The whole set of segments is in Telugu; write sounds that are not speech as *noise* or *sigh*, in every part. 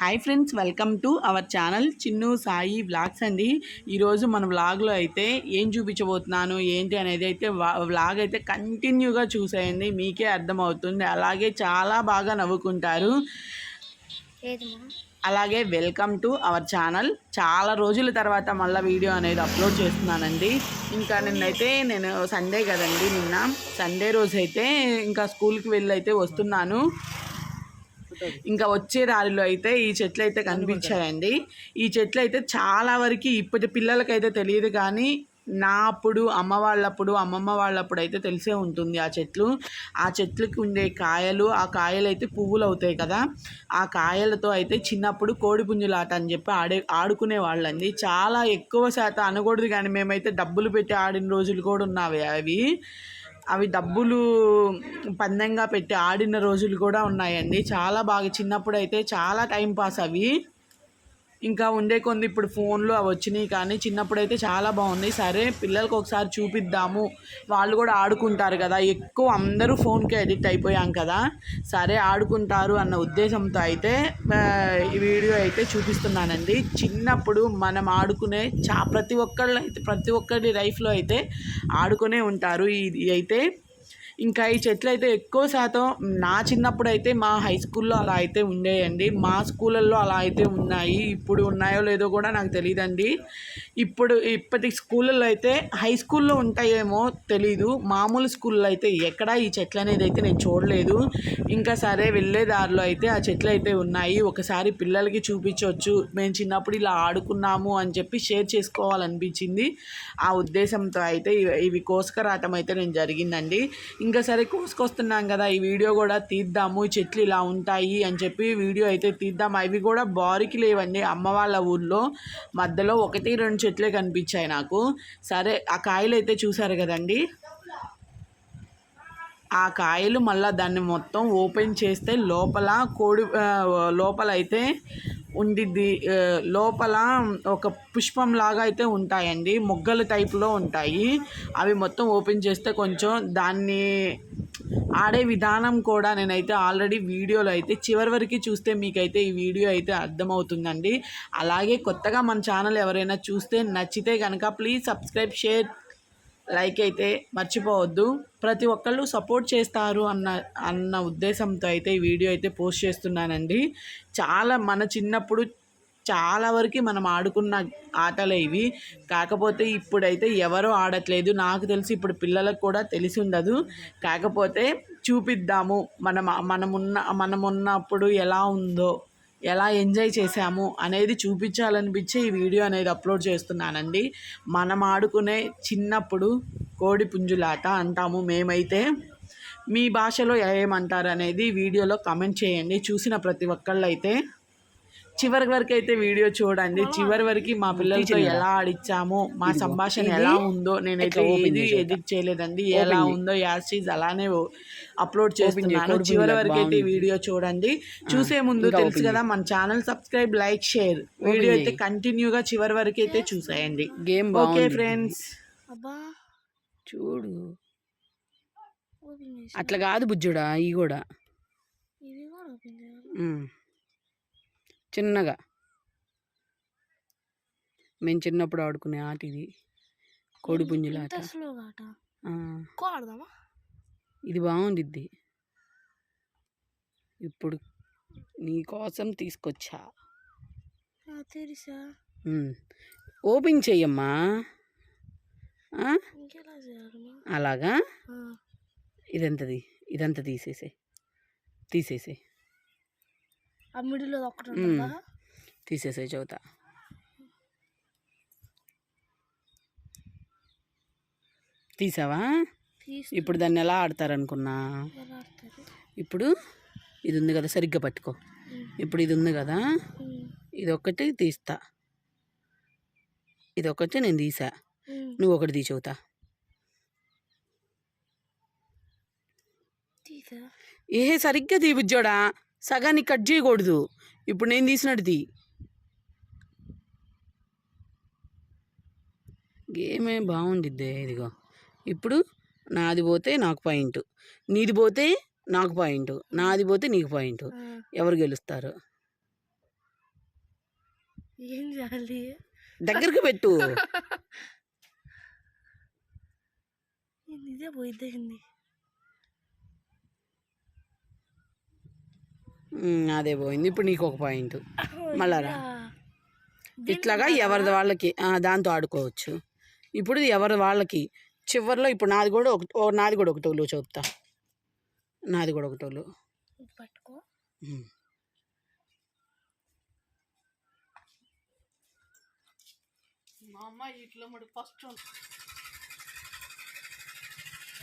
Hi friends welcome to our channel Chinnu Sai vlogs అండి. ఈరోజు మన వ్లాగ్లో అయితే ఏం చూపించబోతున్నాను ఏంటి అనేది అయితే వ్లాగ్ అయితే కంటిన్యూగా చూసేయండి మీకే అర్థమవుతుంది. అలాగే చాలా బాగా నవ్వుకుంటారు. అలాగే వెల్కమ్ టు అవర్ ఛానల్. చాలా రోజుల తర్వాత మళ్ళీ వీడియో అనేది అప్లోడ్ చేస్తున్నానండి. ఇంకా నిన్నైతే నేను సండే కదండి నిన్న సండే రోజు అయితే ఇంకా స్కూల్కి వెళ్ళి అయితే వస్తున్నాను. ఇంకా వచ్చే దారిలో అయితే ఈ చెట్లు అయితే కనిపించాయండి. ఈ చెట్లు అయితే చాలా వరకు ఇప్పటి పిల్లలకైతే తెలియదు కానీ నా అప్పుడు అమ్మ వాళ్ళప్పుడు అమ్మమ్మ వాళ్ళప్పుడు అయితే తెలిసే ఉంటుంది ఆ చెట్లు. ఆ చెట్లకి ఉండే కాయలు ఆ కాయలు అయితే పువ్వులు అవుతాయి కదా. ఆ కాయలతో అయితే చిన్నప్పుడు కోడి పుంజులాట అని చెప్పి ఆడే ఆడుకునే వాళ్ళండి. చాలా ఎక్కువ శాతం అనకూడదు కానీ మేమైతే డబ్బులు పెట్టి ఆడిన రోజులు కూడా ఉన్నవి అవి. అవి డబ్బులు పందెంగా పెట్టి ఆడిన రోజులు కూడా ఉన్నాయండి. చాలా బాగా చిన్నప్పుడు అయితే చాలా టైం పాస్ అవి. ఇంకా ఉండే కొంది ఇప్పుడు ఫోన్లు అవి వచ్చినాయి కానీ చిన్నప్పుడు అయితే చాలా బాగుంది సరే పిల్లలకు ఒకసారి చూపిద్దాము. వాళ్ళు కూడా ఆడుకుంటారు కదా. ఎక్కువ అందరూ ఫోన్కి ఎడిక్ట్ అయిపోయాం కదా. సరే ఆడుకుంటారు అన్న ఉద్దేశంతో అయితే ఈ వీడియో అయితే చూపిస్తున్నానండి. చిన్నప్పుడు మనం ఆడుకునే చా ప్రతి ఒక్కళ్ళు అయితే ప్రతి ఒక్కరి లైఫ్లో అయితే ఆడుకునే ఉంటారు. ఇది అయితే ఇంకా ఈ చెట్లు అయితే ఎక్కువ శాతం నా చిన్నప్పుడు అయితే మా హై స్కూల్లో అలా అయితే ఉండేయండి. మా స్కూళ్ళల్లో అలా అయితే ఉన్నాయి. ఇప్పుడు ఉన్నాయో లేదో కూడా నాకు తెలియదండి ఇప్పుడు ఇప్పటి స్కూళ్ళల్లో అయితే హై స్కూల్లో ఉంటాయేమో తెలీదు. మామూలు స్కూల్లో అయితే ఎక్కడా ఈ చెట్లు అనేది అయితే నేను చూడలేదు. ఇంకా సరే వెళ్ళే దారిలో అయితే ఆ చెట్లు అయితే ఉన్నాయి. ఒకసారి పిల్లలకి చూపించవచ్చు మేము చిన్నప్పుడు ఇలా ఆడుకున్నాము అని చెప్పి షేర్ చేసుకోవాలనిపించింది. ఆ ఉద్దేశంతో అయితే ఇవి కోసుకరాటం అయితే నేను జరిగిందండి. ఇంకా సరే కోసుకొస్తున్నాం కదా ఈ వీడియో కూడా తీద్దాము ఈ చెట్లు ఇలా ఉంటాయి అని చెప్పి వీడియో అయితే తీద్దాం. అవి కూడా బారికి లేవండి అమ్మ వాళ్ళ ఊళ్ళో మధ్యలో ఒకటి రెండు చెట్లే కనిపించాయి నాకు. సరే ఆ కాయలు అయితే చూసారు కదండి? ఆ కాయలు మళ్ళీ దాన్ని మొత్తం ఓపెన్ చేస్తే లోపల కోడి లోపల అయితే ఉండిద్ది లోపల ఒక పుష్పం లాగా అయితే ఉంటాయండి మొగ్గల టైప్లో ఉంటాయి. అవి మొత్తం ఓపెన్ చేస్తే కొంచెం దాన్ని ఆడే విధానం కూడా నేనైతే ఆల్రెడీ వీడియోలో అయితే చివరి వరకు చూస్తే మీకైతే ఈ వీడియో అయితే అర్థమవుతుందండి. అలాగే కొత్తగా మన ఛానల్ ఎవరైనా చూస్తే నచ్చితే కనుక ప్లీజ్ సబ్స్క్రైబ్ షేర్ లైక్ అయితే మర్చిపోవద్దు. ప్రతి ఒక్కళ్ళు సపోర్ట్ చేస్తారు అన్న అన్న ఉద్దేశంతో అయితే ఈ వీడియో అయితే పోస్ట్ చేస్తున్నానండి. చాలా మన చిన్నప్పుడు చాలా వరకు మనం ఆడుకున్న ఆటలే ఇవి. కాకపోతే ఇప్పుడైతే ఎవరూ ఆడట్లేదు. నాకు తెలిసి ఇప్పుడు పిల్లలకు కూడా తెలిసి ఉండదు. కాకపోతే చూపిద్దాము. మనం మనమున్న మనమున్నప్పుడు ఎలా ఉందో ఎలా ఎంజాయ్ చేశాము అనేది చూపించాలనిపించే ఈ వీడియో అనేది అప్లోడ్ చేస్తున్నానండి. మనం ఆడుకునే చిన్నప్పుడు కోడి పుంజులాట అంటాము మేమైతే. మీ భాషలో ఏమంటారు అనేది వీడియోలో కమెంట్ చేయండి. చూసిన ప్రతి ఒక్కళ్ళు అయితే చివరి వరకు అయితే వీడియో చూడండి. చివరి వరకు మా పిల్లలతో ఎలా ఆడిచ్చామో మా సంభాషణ ఎలా ఉందో నేనైతే ఏది ఎడిట్ చేయలేదండి. ఎలా ఉందో యాస్టీజ్ అలానే అప్లోడ్ చేస్తున్నాను. చివరి వరకు అయితే వీడియో చూడండి. చూసే ముందు తెలుసు కదా మన channel subscribe like share video అయితే కంటిన్యూగా చివరి వరకు అయితే చూసేయండి. గేమ్ ఓకే ఫ్రెండ్స్ చూడు. అట్లా కాదు బుజ్జుడా ఇవి కూడా. చిన్నగా. మేము చిన్నప్పుడు ఆడుకునే ఆట ఇది. కోడి పుంజుల ఆట. ఇది బాగుండిద్ది. ఇప్పుడు నీ కోసం తీసుకొచ్చా. ఓపెన్ చెయ్యమ్మా. అలాగా? ఇదంతది. ఇదంతా తీసేసే తీసేసే ఆ మిడిల్లో ఒకటి తీసేసే చదువుతా తీసావా? ఇప్పుడు దాన్ని ఎలా ఆడతారనుకున్నా? ఇప్పుడు ఇది ఉంది కదా సరిగ్గా పట్టుకో. ఇప్పుడు ఇది ఉంది కదా ఇది ఒకటి తీస్తా. ఇది ఒకటి నేను తీసా. నువ్వు ఒకటి తీసవుతా ఏ సరిగ్గా తీ బుజ్జోడా సగాన్ని కట్ చేయకూడదు. ఇప్పుడు నేను తీసినట్టు తీ గేమే బాగుండిద్దే ఇదిగో. ఇప్పుడు నాది పోతే నాకు పాయింట్. నీది పోతే నాకు పాయింట్. నాది పోతే నీకు పాయింట్. ఎవరు గెలుస్తారు? ఏం చేయాలి? దగ్గరికి పెట్టు. *laughs* ఇదే అదే పోయింది. ఇప్పుడు నీకు ఒక పాయింట్. మళ్ళా. ఇట్లాగా ఎవరిది వాళ్ళకి దాంతో ఆడుకోవచ్చు. ఇప్పుడు ఎవరి వాళ్ళకి చివరిలో ఇప్పుడు నాది కూడా ఒక నాది కూడా ఒక టోలు చెప్తా. నాది కూడా ఒక టోలు.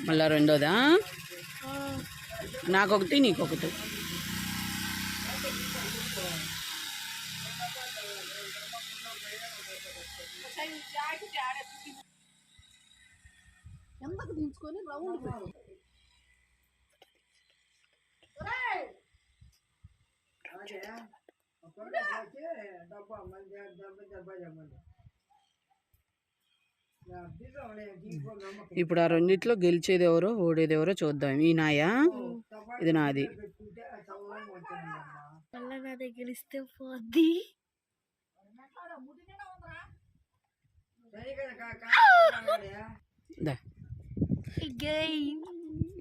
మళ్ళా రెండోదా? నాకొకటి నీకొకటి. ఇప్పుడు ఆ రెండిట్లో గెలిచేది ఎవరో ఓడేది ఎవరో చూద్దాం. ఈ నాయా ఇది నాది. మళ్ళా నా దగ్గర గెలిస్తే పోద్ది.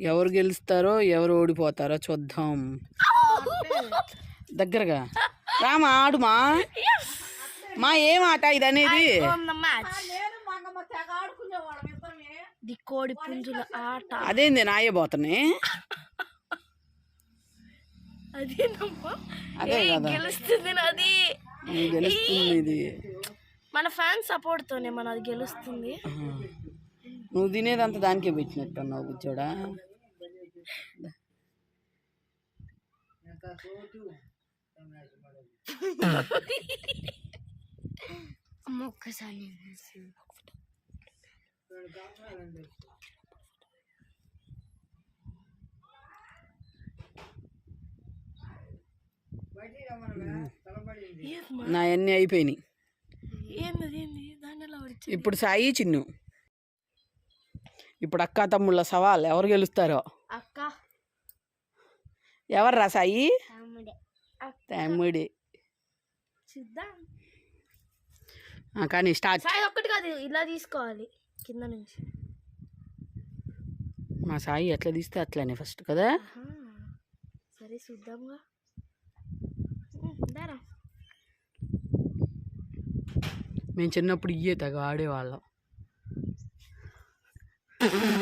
ఎవరు గెలుస్తారో ఎవరు ఓడిపోతారో చూద్దాం. దగ్గరగా. రామా ఆడుమా? మా ఏం ఆట ఇది అనేది. ది కోడి పుంజుల ఆట. అదేంది నాయే పోతున్నాయి *laughs* అదేనమ్మా? అదే ఏయ్, కదా. గెలుస్తుంది నాది. ఇది గెలుస్తుంది ఇది. మన ఫ్యాన్ సపోర్ట్ తోనే మన అది గెలుస్తుంది. నువ్వు తినేదంతా దానికే పెట్టినట్టు అన్నావు అమ్మ ఒక్కసారి నా అన్నీ అయిపోయినాయి. ఇప్పుడు సాయి చిన్ను. ఇప్పుడు అక్క తమ్ముళ్ళ సవాల్ ఎవరు గెలుస్తారో? అక్క. ఎవర్రా సాయి? తమ్ముడే. తమ్ముడి. చూద్దాం. ఆ, కానీ స్టార్ట్. సాయి ఒక్కటి కాదు ఇలా తీసుకోవాలి కింద నుంచి. మా సాయి ఎట్లా తీస్తే అట్లనే ఫస్ట్ కదా. సరే చూద్దాంగా. మేము చిన్నప్పుడు ఇయ్యే తెగ ఆడేవాళ్ళం.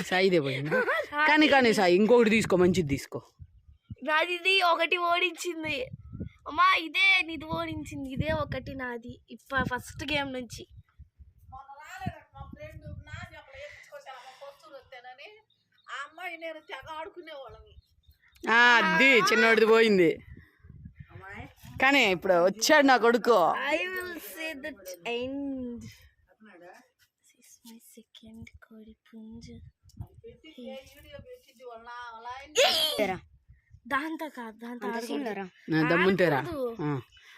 సాయిదే పోయింది. *laughs* కానీ కానీ సాయి ఇంకొకటి తీసుకో మంచిది తీసుకో. నాది ఇది ఒకటి ఓడించింది. అమ్మా ఇదే నీది ఓడించింది ఇదే ఒకటి నాది. ఇప్ప ఫస్ట్ గేమ్ నుంచి. ఆ, అది చిన్నోడిది పోయింది. కానీ ఇప్పుడు వచ్చాడు నా కొడుకు. కోడి పుంజు దాంతో కాదు దాంతో ఆడకూడదు. నా దమ్ముంటేరా ఆ.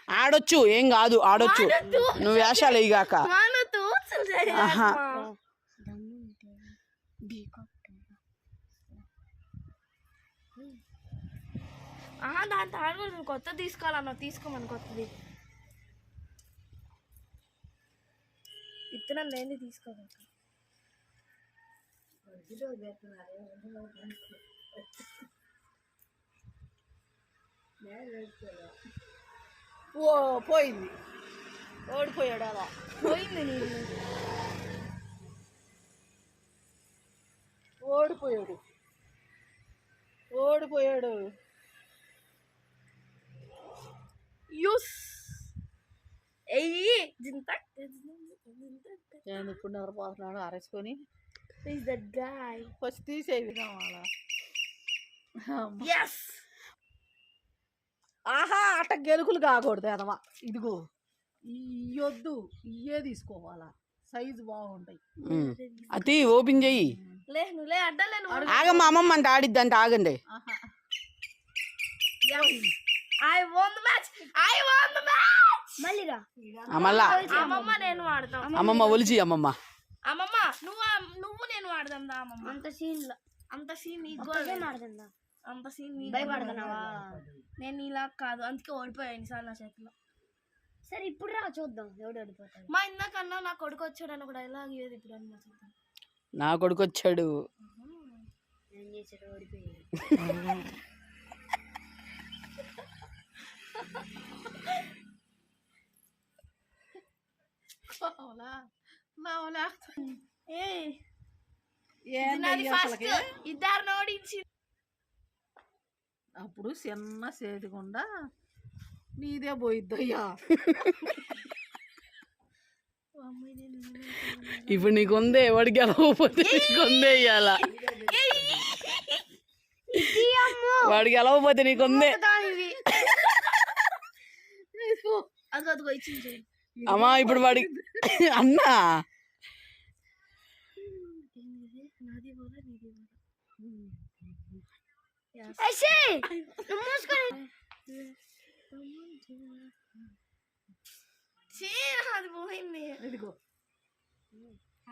ఆడొచ్చు ఏం కాదు ఆడొచ్చు. నువ్వు వేషాలు. ఆహా, దాంతో ఆడకూడదు నువ్వు కొత్త తీసుకోవాలన్నా తీసుకోమని కొత్తది. విత్తనం లేని తీసుకోవాలి ఓ పోయింది. ఓడిపోయాడు అలా. పోయింది నీళ్ళు ఓడిపోయాడు. ఓడిపోయాడు. యూస్. ఇప్పుడు ఎవరు పోతున్నాడు అరేసుకొని ఫస్ట్ తీసేవి కావాలా ఆహా అట్ట గెలుకులు కాకూడదు అదవా. ఇదిగో ఇయ్యొద్దు ఇయ్యే తీసుకోవాలా. సైజు బాగుంటాయి. అతి ఓపెన్ చెయ్యి. ఆగమ్మ అమ్మమ్మ అంటే ఆడిద్దంటే ఆగండి I won match I won match మళ్ళా. అమ్మమ్మ నేను ఆడతాం అమ్మమ్మ ఒలిచి అమ్మమ్మ. అమ్మమ్మ నువ్వు నువ్వు నేను ఆడదాం దా అమ్మమ్మ. అంత సీన్ అంత సీన్ నీ గోల్ ఆడదాం అంత సీన్ నీ భయపడుతున్నావా నేను ఇలా కాదు. అందుకే ఓడిపోయాను సార్ నా చేతిలో. సరే ఇప్పుడు రా చూద్దాం. ఎవడు ఓడిపోతాడు? మా ఇందాకన్నా నా కొడుకు వచ్చాడని ఒక డైలాగ్ ఏది ఇప్పుడు అన్నా చూద్దాం. నా కొడుకు వచ్చాడు. ఏం చేసాడు ఓడిపోయాడు. *laughs* ఏ ఫస్ట్ అసలుకి? ఇద్దరు ఓడించి అప్పుడు చిన్న సేదిగుండా నీదే పోయిద్దయ్యా. ఇప్పుడు నీకు ఉందే ఎవడికి గెలవకపోతే నీకు ఉందే ఇయ్యాల. వాడికి గెలవకపోతే నీకు ఉందే అదిగో అదిగో ఇచ్చింది. అమ్మా ఇప్పుడు వాడి *laughs* అన్నా. అది పోయింది. ఇదిగో.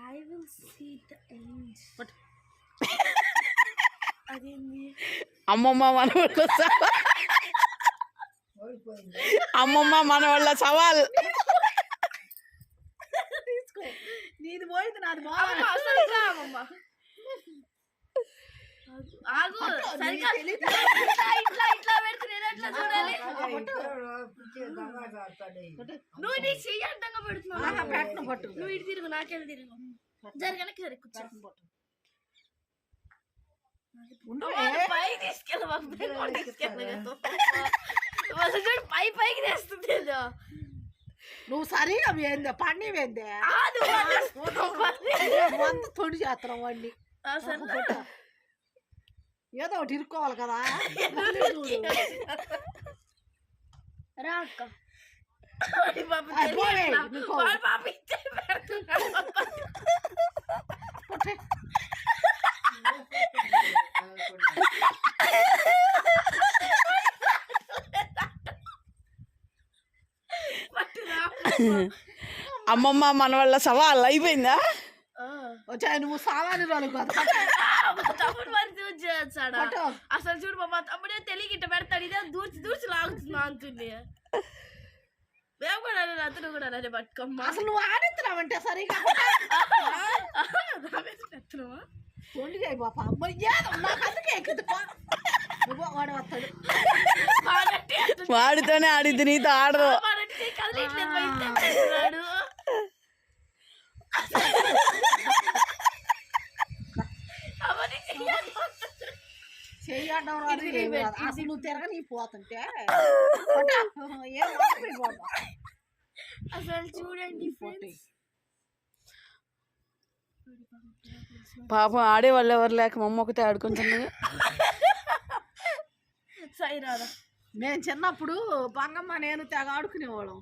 I will see the end. అదేంది? అమ్మమ్మ మనవాళ్ళ సవాల్. అమ్మమ్మ మనవాళ్ళ సవాల్ తీసుకో నీది అసలు అమ్మమ్మ. ఆగు, ఇట్లా ఇట్లా ఇట్లా పెడితే నేను ఎట్లా చూడాలి? నువ్వు నీ చెయ్యి అడ్డంగా పెడుతున్నావు. పెట్టను పట్టు నువ్వు ఇటు తిరుగు నాకెళ్ళి తిరుగు. జరగనకి సరే కూర్చో. ఉండు వాడు పై తీసుకెళ్ళి పై పైకి తెస్తుంది. నువ్వు సరిగా వేందే పండి వేందే? ఆ, నువ్వు వాళ్ళు- వంద తొడి చేస్తున్నాం వండి అసలు ఏదో ఒకటి ఇరుక్కోవాలి కదా. రా అక్క. వాడి పాప ఆ, పోయి, తెలియట్లా. నీకో. వాడి పాప ఇచ్చే పెడుతున్నాడు. పుట్టే. *laughs* పట్టురా. అమ్మమ్మ మనవాళ్ళ సవాల్ అయిపోయిందా? ఆ. వచ్చా నువ్వు సామాన్య. *laughs* అసలు చూడు మా తమ్ముడే తెలియక ఇట్ట పెడతాడు ఇదే దూచి దూచి లాగుతున్నా అంటుంది మేము కూడా అతను కూడా అనే పట్టుకోమ్మా. అసలు నువ్వు ఆడిస్తున్నావంటే సరిగా? పెడుతున్నావా? తొండి చేయి బాప. నాకు అందుకే వాడు వస్తాడు. వాడితోనే ఆడిద్ది నీతో ఆడదు వాడంటే కదలట్లేదు. చెయ్యడం అసలు నువ్వు తిరగని పోతుంటే. *laughs* అసలు చూడండి. పాపం ఆడే వాళ్ళు ఎవరు లేక మా అమ్మ ఒకతే ఆడుకుంటున్నది సై రాదా నేను చిన్నప్పుడు బంగమ్మ నేను తెగ ఆడుకునేవాళ్ళం.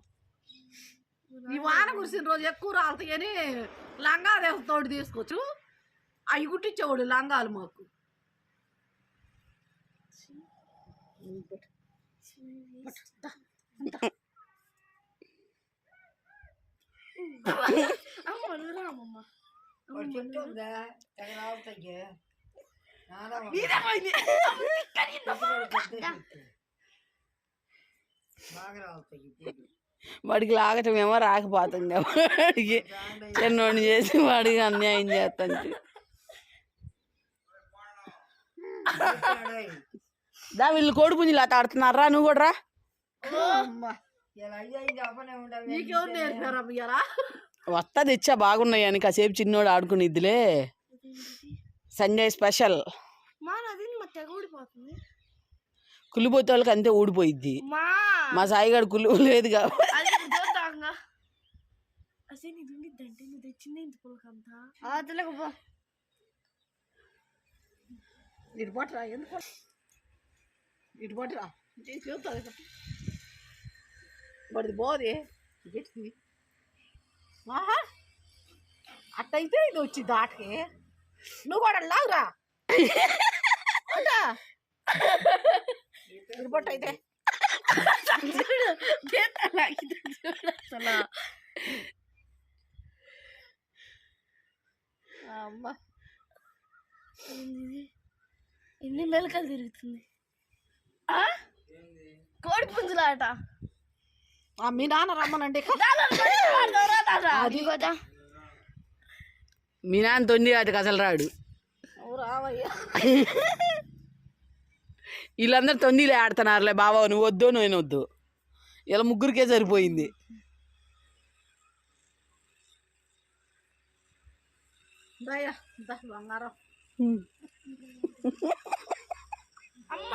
ఈ వాన కురిసిన రోజు ఎక్కువ రాలుతాయని లంగా తోడు తీసుకోవచ్చు అవి కుట్టించేవాడు లంగాలు మాకు. ఇదే. వాడికి లాగటం ఏమో రాకపోతుంది వాడికి చిన్నోడిని చేసి వాడికి అన్యాయం చేస్తుంది. దా వీళ్ళు కోడి పుంజులు అత ఆడుతున్నారా నువ్వు కూడా రా. వస్తా తెచ్చా బాగున్నాయి అని కాసేపు చిన్నోడు ఆడుకునిద్దిలే. Sunday special. మా నది మా తెగ ఊడిపోతుంది కుళ్ళిపోతే వాళ్ళకి అంతే ఊడిపోయిద్ది. మా. మా సాయిగాడు కుళ్ళు లేదు కాబట్టి. అది చూద్దాంగా అసలు నీది ఉండిద్దంటే నువ్వు తెచ్చిందే ఇంత పులకంతా? అతలకు పో. ఇటు పట్టురా ఎందుకు ఇటు పట్టురా చూస్తుంది వాడిది బోది. గట్టింది ఆహా. అట్టయితే ఇది వచ్చి దాటికి. నువ్వు కూడా లాగురా *laughs* అయితే. చూడు గీత లాగితే చూడు అసలు అమ్మ ఏంది ఎన్ని మెలకలు తిరుగుతుంది? ఆ? కోడి పుంజులాట. ఆ, మీ నాన్న రమ్మనండి. అది కదా. మీ నాన్న తొండి వాటికి అసలు రాడు. రావయ్యా. *laughs* వీళ్ళందరూ తొండిలే ఆడుతున్నారులే బావా నువ్వు వద్దు నేను వద్దు. ఇలా ముగ్గురికే సరిపోయింది.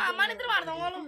అమ్మ ఇద్దరు ఆడదాం వాళ్ళు